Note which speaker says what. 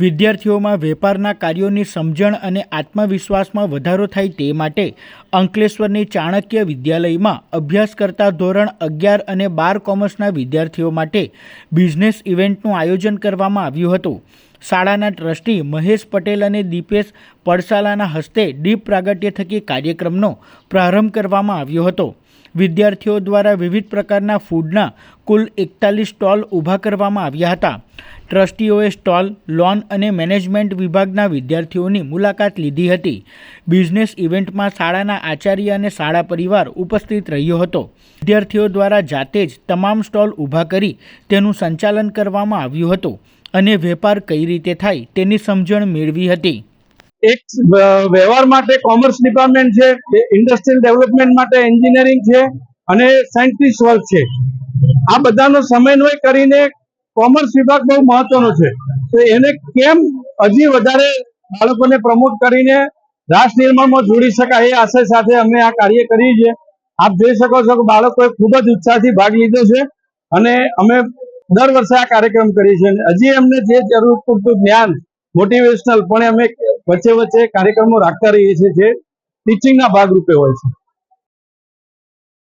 Speaker 1: વિદ્યાર્થીઓમાં વેપારના કાર્યોની સમજણ અને આત્મવિશ્વાસમાં વધારો થાય તે માટે અંકલેશ્વરની ચાણક્ય વિદ્યાલયમાં અભ્યાસ કરતા ધોરણ અગિયાર અને બાર કોમર્સના વિદ્યાર્થીઓ માટે બિઝનેસ ઇવેન્ટનું આયોજન કરવામાં આવ્યું હતું. શાળાના ટ્રસ્ટી મહેશ પટેલ અને દીપેશ પડસાલાના હસ્તે દીપ પ્રાગટ્ય થકી કાર્યક્રમનો પ્રારંભ કરવામાં આવ્યો હતો. વિદ્યાર્થીઓ દ્વારા વિવિધ પ્રકારના ફૂડના કુલ એકતાલીસ સ્ટોલ ઊભા કરવામાં આવ્યા હતા. ટ્રસ્ટીઓએ સ્ટોલ, લોન અને મેનેજમેન્ટ વિભાગના વિદ્યાર્થીઓની મુલાકાત લીધી હતી. બિઝનેસ ઇવેન્ટમાં શાળાના આચાર્ય અને શાળા પરિવાર ઉપસ્થિત રહ્યો હતો. વિદ્યાર્થીઓ દ્વારા જાતે જ તમામ સ્ટોલ ઊભા કરી તેનું સંચાલન કરવામાં આવ્યું હતું અને વેપાર કઈ રીતે થાય તેની સમજણ મેળવી હતી.
Speaker 2: એક વ્યવહાર માટે કોમર્સ ડિપાર્ટમેન્ટ છે ઇન્ડસ્ટ્રીયલ ડેવલપમેન્ટ માટે એન્જિનિયરિંગ છે અને સાયન્ટિસ્ટ વર્ગ છે. આ બધાનો સમન્વય કરીને કોમર્સ વિભાગ બહુ મહત્વનો છે. તો એને કેમ હજી વધારે બાળકોને પ્રમોટ કરીને રાષ્ટ્ર નિર્માણમાં જોડી શકાય એ આશય સાથે અમે આ કાર્ય કરીએ છીએ. આપ જોઈ શકો છો કે બાળકોએ ખૂબ જ ઉત્સાહથી ભાગ લીધો છે અને અમે દર વર્ષે આ કાર્યક્રમ કરીએ છીએ. હજી અમને જે જરૂર પૂરતું જ્ઞાન મોટિવેશનલ પણ અમે વચ્ચે વચ્ચે કાર્યક્રમો રાખતા રહીએ છીએ જે ટીચિંગના ભાગરૂપે હોય છે.